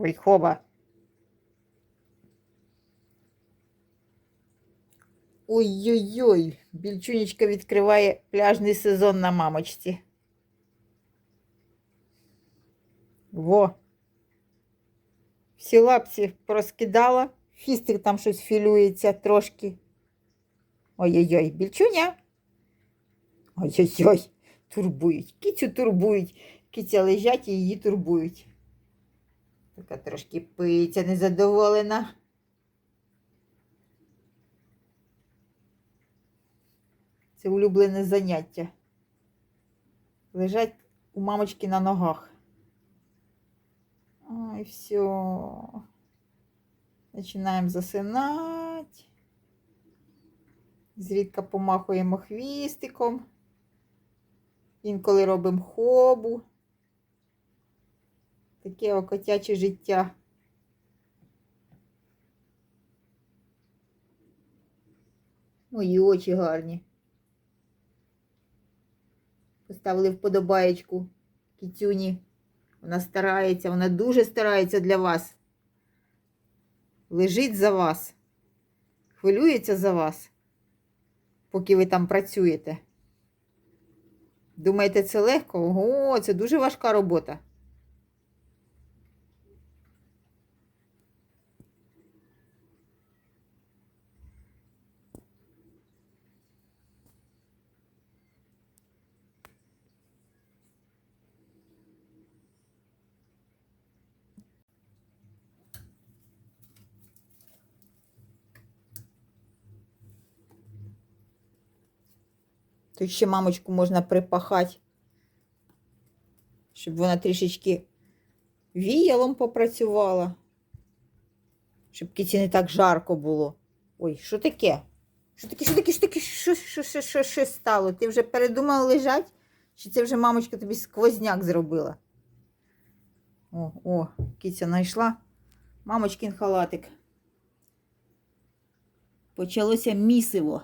Ой, хоба. Ой-ой-ой, більчунечка відкриває пляжний сезон на мамочці. Во. Всі лапці порозкидала, фістик там щось філюється трошки. Ой-ой-ой, більчуня. Ой-ой-ой, турбують. Кицю турбують. Киця лежать і її турбують. Така трошки пиця незадоволена. Це улюблене заняття. Лежать у мамочки на ногах. Ой, все. Починаємо засинати. Зрідка помахуємо хвістиком. Інколи робимо хобу. Таке о котяче життя. Мої очі гарні. Поставили вподобаєчку кітюні. Вона старається, вона дуже старається для вас. Лежить за вас. Хвилюється за вас, поки ви там працюєте. Думаєте, це легко? Ого, це дуже важка робота. Тут ще мамочку можна припахати, щоб вона трішечки віялом попрацювала, щоб кіці не так жарко було. Ой, що таке? Що таке, що таке, що таке, що, що, що, що, що стало? Ти вже передумала лежати? Чи це вже мамочка тобі сквозняк зробила? О, о, кіця знайшла. Мамочкин халатик. Почалося місиво.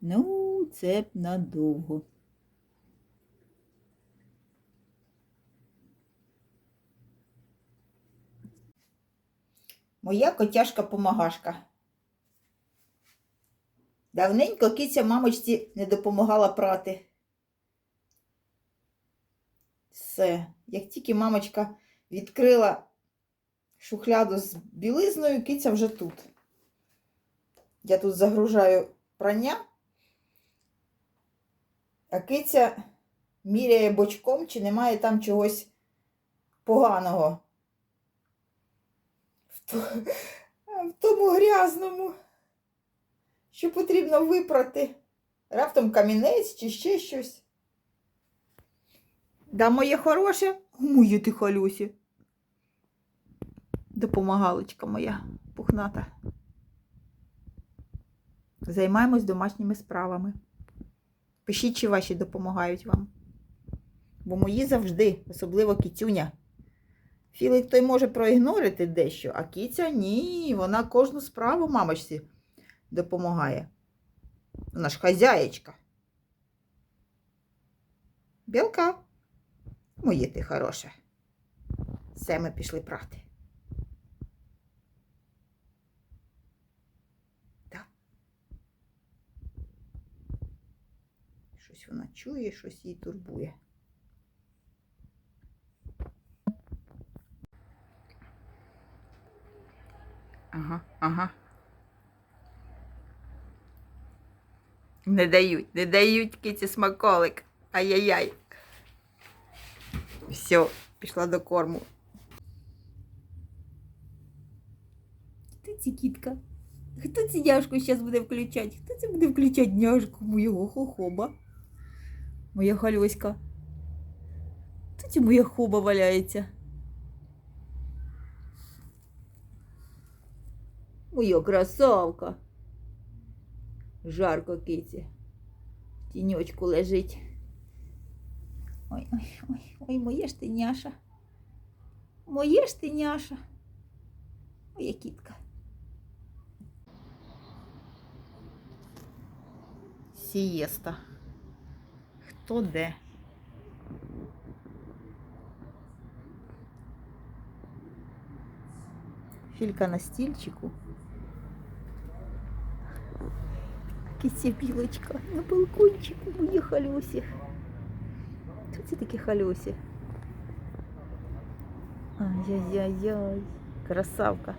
Ну, це б надовго. Моя котяшка-помагашка. Давненько киця мамочці не допомагала прати. Все, як тільки мамочка відкрила шухляду з білизною, киця вже тут. Я тут загружаю прання, а киця міряє бочком, чи немає там чогось поганого. В, то, в тому грязному, що потрібно випрати. Раптом камінець чи ще щось. Да, моє хороше, моє ти халюсі. Допомагалочка моя пухната. Займаємось домашніми справами. Пишіть, чи ваші допомагають вам. Бо мої завжди, особливо кітюня. Філик той може проігнорити дещо, а кіця ні, вона кожну справу мамочці допомагає. Вона ж хазяєчка. Білка, моє ти хороше. Все ми пішли прати. Щось вона чує, щось її турбує. Ага, ага. Не дають, не дають киці смаколик. Ай-яй-яй. Все, пішла до корму. Хто ці кітка? Хто ці няшку зараз буде включати? Хто це буде включати няшку моєго хохоба? Моя халюська. Тут і моя хоба валяється. Моя красавка. Жарко киці. В тіньочку лежить. Ой, ой, ой, ой, моє ж ти няша. Моє ж ти няша. Моя кітка. Сієста. хто де. Філька на стильчику. Кисебилочка на балкончику мої халюсі. Хто це такие халюсі? Ай-яй-яй-яй, красавка.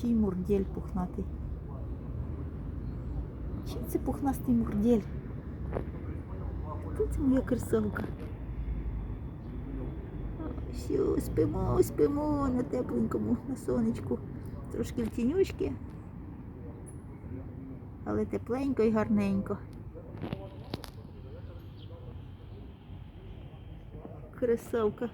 Чий мурдель пухнатий? Чий це мурдель? Це моя красавка? Все, спимо, спимо на тепленькому, на сонечку. Трошки в тінючки. Але тепленько і гарненько. Красавка.